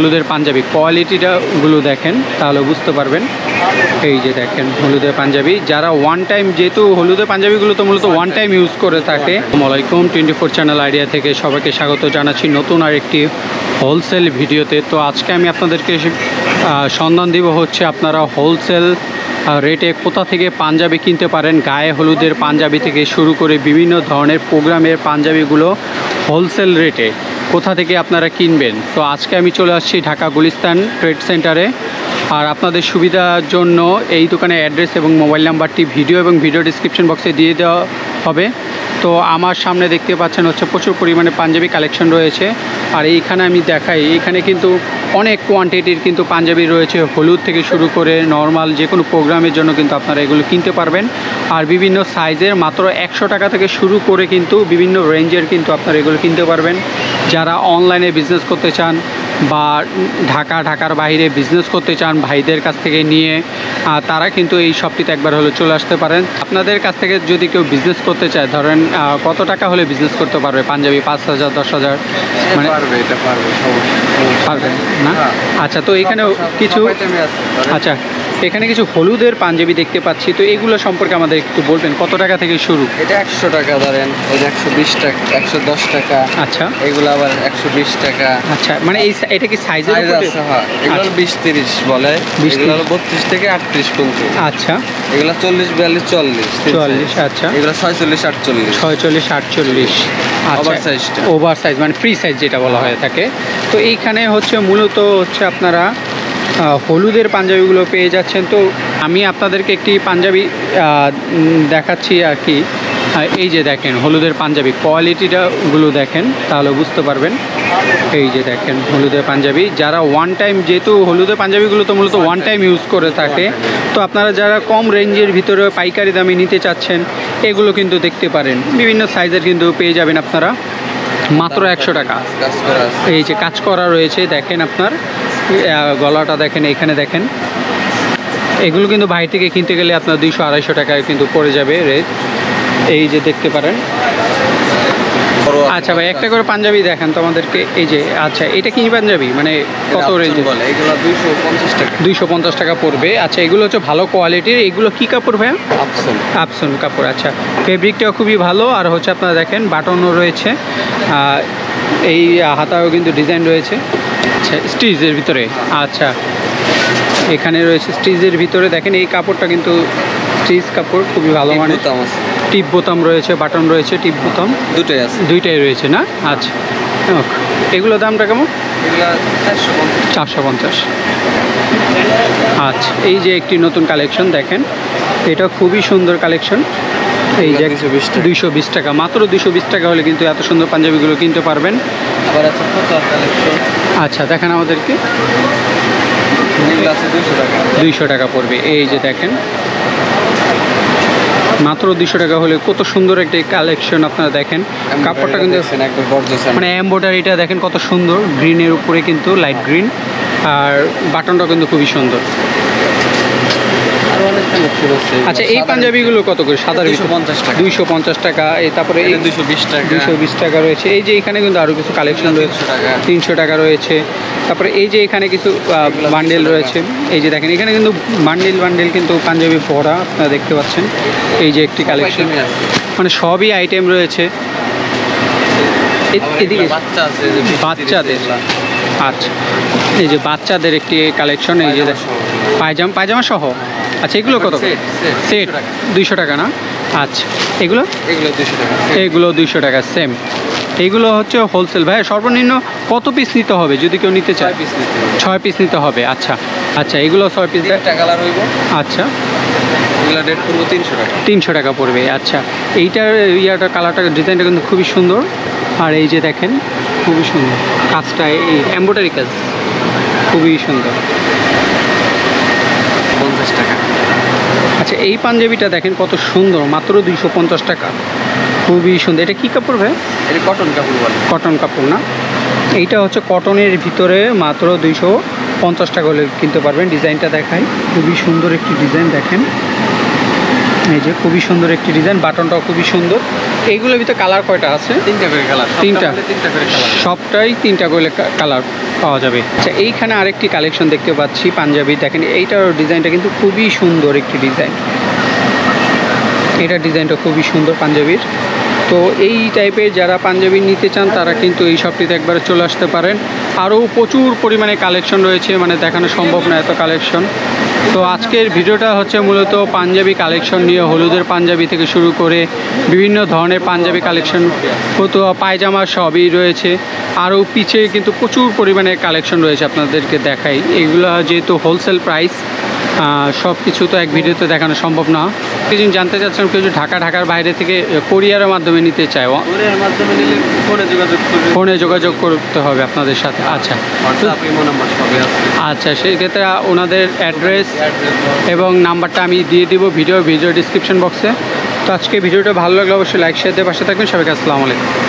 হলুদের পাঞ্জাবি কোয়ালিটিটা গুলো দেখেন, তাহলে বুঝতে পারবেন। এই যে দেখেন, হলুদের পাঞ্জাবি। যারা ওয়ান টাইম যেহেতু হলুদের পাঞ্জাবিগুলো তো মূলত ওয়ান টাইম ইউজ করে থাকে মালাইকুম টোয়েন্টি ফোর চ্যানেল আইডিয়া থেকে সবাইকে স্বাগত জানাচ্ছি নতুন আর একটি হোলসেল ভিডিওতে। তো আজকে আমি আপনাদেরকে সন্ধান দিব হচ্ছে আপনারা হোলসেল রেটে কোথা থেকে পাঞ্জাবি কিনতে পারেন? গায়ে হলুদের পাঞ্জাবি থেকে শুরু করে বিভিন্ন ধরনের প্রোগ্রামের পাঞ্জাবিগুলো হোলসেল রেটে। কোথা থেকে আপনারা কিনবেন? তো আজকে আমি চলে আসছি ঢাকা গুলিস্তান ট্রেড সেন্টারে। আর আপনাদের সুবিধার জন্য এই দোকানের অ্যাড্রেস এবং মোবাইল নাম্বারটি ভিডিও এবং ভিডিও ডিসক্রিপশন বক্সে দিয়ে দেওয়া হবে। তো আমার সামনে দেখতে পাচ্ছেন হচ্ছে প্রচুর পরিমাণে পাঞ্জাবি কালেকশন রয়েছে। আর এইখানে আমি দেখাই, এইখানে কিন্তু অনেক কোয়ান্টিটির কিন্তু পাঞ্জাবি রয়েছে। হলুদ থেকে শুরু করে নর্মাল যে কোনো প্রোগ্রামের জন্য কিন্তু আপনারা এগুলো কিনতে পারবেন। আর বিভিন্ন সাইজের মাত্র একশো টাকা থেকে শুরু করে কিন্তু বিভিন্ন রেঞ্জের কিন্তু আপনারা এগুলো কিনতে পারবেন। যারা অনলাইনে বিজনেস করতে চান বা ঢাকা ঢাকার বাইরে বিজনেস করতে চান ভাইদের কাছ থেকে নিয়ে তারা কিন্তু এই শপটিতে একবার হলে চলে আসতে পারেন। আপনাদের কাছ থেকে যদি কেউ বিজনেস করতে চায় ধরেন কত টাকা হলে বিজনেস করতে পারবে? পাঞ্জাবি পাঁচ হাজার দশ হাজার মানে পারবে না? হ্যাঁ। আচ্ছা তো এখানেও কিছু। আচ্ছা। এখানে কিছু হলুদের পাঞ্জাবি দেখতে পাচ্ছি। তো এগুলো সম্পর্কে আমাদের একটু বলবেন কত টাকা থেকে শুরু? এটা একশো টাকা ধরেন এটা একশো বিশ টাকা একশো দশ টাকা। আচ্ছা। এগুলো আবার একশো বিশ টাকা। আচ্ছা মানে এই এটা কি সাইজ হ্যাঁ। এগুলো আচ্ছা। বিশ তিরিশ বলে। 20 এগুলো বত্রিশ থেকে আটত্রিশ পর্যন্ত। আচ্ছা। এগুলো চল্লিশ বিয়াল্লিশ চল্লিশ size। আচ্ছা। এগুলো ছয়চল্লিশ আটচল্লিশ। ছয়চল্লিশ আটচল্লিশ। টা। ওভার সাইজ মানে ফ্রি সাইজ যেটা বলা হয়ে থাকে তো এইখানে হচ্ছে মূলত হচ্ছে আপনারা হলুদের পাঞ্জাবিগুলো পেয়ে যাচ্ছেন। তো আমি আপনাদেরকে একটি পাঞ্জাবি দেখাচ্ছি আর কি। এই যে দেখেন হলুদের পাঞ্জাবি কোয়ালিটিটা গুলো দেখেন তাহলে বুঝতে পারবেন। এই যে দেখেন হলুদের পাঞ্জাবি। যারা ওয়ান টাইম যেহেতু হলুদের পাঞ্জাবিগুলো তো মূলত ওয়ান টাইম ইউজ করে থাকে তো আপনারা যারা কম রেঞ্জের ভিতরে পাইকারি দামে নিতে চাচ্ছেন এগুলো কিন্তু দেখতে পারেন। বিভিন্ন সাইজের কিন্তু পেয়ে যাবেন আপনারা। মাত্র একশো টাকা। এই যে কাজ করা রয়েছে দেখেন আপনার। গলাটা দেখেন এখানে দেখেন। এগুলো কিন্তু ভাই থেকে কিনতে গেলে আপনার দুইশো আড়াইশো টাকায় কিন্তু পড়ে যাবে রেট এই যে দেখতে পারেন। আচ্ছা ভাই একটা করে পাঞ্জাবি দেখান তো আমাদেরকে। এই যে আচ্ছা এটা কি পাঞ্জাবি? মানে কত রেঞ্জ বলে এগুলো দুইশো পঞ্চাশ টাকা। দুইশো পঞ্চাশ টাকা পড়বে। আচ্ছা এগুলো হচ্ছে ভালো কোয়ালিটির এগুলো কি কাপড় ভাইয়া? আপসন। আপসন কাপড় আচ্ছা। ফেব্রিকটাও খুবই ভালো। আর হচ্ছে আপনারা দেখেন বাটনও রয়েছে। এই হাতাও কিন্তু ডিজাইন রয়েছে। আচ্ছা স্টিজের ভিতরে। আচ্ছা। এখানে রয়েছে স্টিজের ভিতরে। দেখেন এই কাপড়টা কিন্তু স্টিচ কাপড় খুবই ভালো মানে দাম টিপ বোতাম রয়েছে বাটন রয়েছে টিপ বোতাম দুটোই আছে। দুইটাই রয়েছে না? আচ্ছা। ওকে। এগুলো দামটা কেমন? চারশো পঞ্চাশ। আচ্ছা এই যে একটি নতুন কালেকশন দেখেন। এটা খুবই সুন্দর কালেকশন। এই যে দুইশো বিশ টাকা। মাত্র দুইশো বিশ টাকা হলে কিন্তু এত সুন্দর পাঞ্জাবিগুলো কিনতে পারবেন। আচ্ছা দেখেন আমাদেরকে। দুইশো টাকা। পড়বে। এই যে দেখেন। মাত্র দুইশো টাকা হলে কত সুন্দর একটি কালেকশন আপনারা দেখেন। কাপড়টা কিন্তু মানে এম্ব্রয়ডারিটা দেখেন কত সুন্দর। গ্রিনের উপরে কিন্তু লাইট গ্রিন আর বাটনটা কিন্তু খুবই সুন্দর আরও অনেক কালেকশন আছে আচ্ছা এই পাঞ্জাবিগুলো কত করে? সাদার দুইশো পঞ্চাশ টাকা। দুইশো পঞ্চাশ টাকা এই তারপরে এই দুইশো বিশ টাকা। দুইশো বিশ টাকা রয়েছে। এই যে এখানে কিন্তু আরও কিছু কালেকশন রয়েছে। তিনশো টাকা। রয়েছে। তারপরে এই যে এখানে কিছু বান্ডেল রয়েছে। এই যে দেখেন এখানে কিন্তু বান্ডেল বান্ডেল কিন্তু পাঞ্জাবি ভরা আপনারা দেখতে পাচ্ছেন। এই যে একটি কালেকশন মানে সবই আইটেম রয়েছে। এদিকে বাচ্চাদের। আচ্ছা। এই যে বাচ্চাদের একটি কালেকশন এই যে পায়জামা পায়জামা সহ? আচ্ছা এগুলো কত? সেট 200 টাকা। দুইশো টাকা না? আচ্ছা এগুলো? এগুলো দুইশো টাকা এগুলো দুইশো টাকা সেম এইগুলো হচ্ছে হোলসেল ভাই সর্বনিম্ন কত পিস নিতে হবে যদি কেউ নিতে চায়? পিস ছয় পিস নিতে হবে আচ্ছা। আচ্ছা এগুলো ছয় পিস কালার হইব। আচ্ছা। এগুলো রেট করব তিনশো টাকা। তিনশো টাকা পড়বে আচ্ছা। এইটার ইয়াটা কালারটা ডিজাইনটা কিন্তু খুবই সুন্দর। আর এই যে দেখেন খুবই সুন্দর। কাজটা এই এম্ব্রয়ডারি কাজ। খুবই সুন্দর। পঞ্চাশ টাকা। আচ্ছা এই পাঞ্জাবিটা দেখেন কত সুন্দর মাত্র দুইশো পঞ্চাশ টাকা। খুবই সুন্দর। এটা কী কাপড় ভাই? এটা কটন কাপড় বলে। কটন কাপড় না? এইটা হচ্ছে কটনের ভিতরে মাত্র দুইশো পঞ্চাশ টাকা হলে কিনতে পারবেন। ডিজাইনটা দেখাই। খুবই সুন্দর একটি ডিজাইন দেখেন। এই যে খুবই সুন্দর একটি ডিজাইন। বাটনটাও খুবই সুন্দর। এইগুলোর ভিতরে কালার কয়টা আছে? তিনটা করে কালার তিনটা? তিনটা করে কালার সবটাই তিনটা করে কালার পাওয়া যাবে। আচ্ছা এইখানে আরেকটি কালেকশন দেখতে পাচ্ছি পাঞ্জাবি। দেখেন এইটার ডিজাইনটা কিন্তু খুবই সুন্দর একটি ডিজাইন। এটার ডিজাইনটা খুবই সুন্দর পাঞ্জাবির। তো এই টাইপের যারা পাঞ্জাবি নিতে চান তারা কিন্তু এই শপটিতে একবারে চলে আসতে পারেন। আরও প্রচুর পরিমাণে কালেকশন রয়েছে মানে দেখানো সম্ভব না এত কালেকশন তো আজকের ভিডিওটা হচ্ছে মূলত পাঞ্জাবি কালেকশন নিয়ে, হলুদের পাঞ্জাবি থেকে শুরু করে বিভিন্ন ধরনের পাঞ্জাবি কালেকশন তো পায়জামা সবই রয়েছে। আরও পিছিয়ে কিন্তু প্রচুর পরিমাণে কালেকশন রয়েছে আপনাদেরকে দেখাই। এগুলো যেহেতু হোলসেল প্রাইস সব কিছু তো এক ভিডিওতে দেখানো সম্ভব না। কিছু জানতে চাচ্ছেন কেউ ঢাকা ঢাকার বাইরে থেকে কোরিয়ারের মাধ্যমে নিতে চায় ও- মাধ্যমে নিলে ফোনে যোগাযোগ ফোনে যোগাযোগ করতে হবে আপনাদের সাথে। আচ্ছা। আচ্ছা সেই ক্ষেত্রে ওনাদের অ্যাড্রেস অ্যাড্রেস এবং নাম্বারটা আমি দিয়ে দিব ভিডিও ভিডিও ডিসক্রিপশন বক্সে তো আজকে ভিডিওটা ভালো লাগলে অবশ্যই লাইক শেয়ার দিয়ে পাশে থাকবেন। সবাইকে আসসালামু আলাইকুম।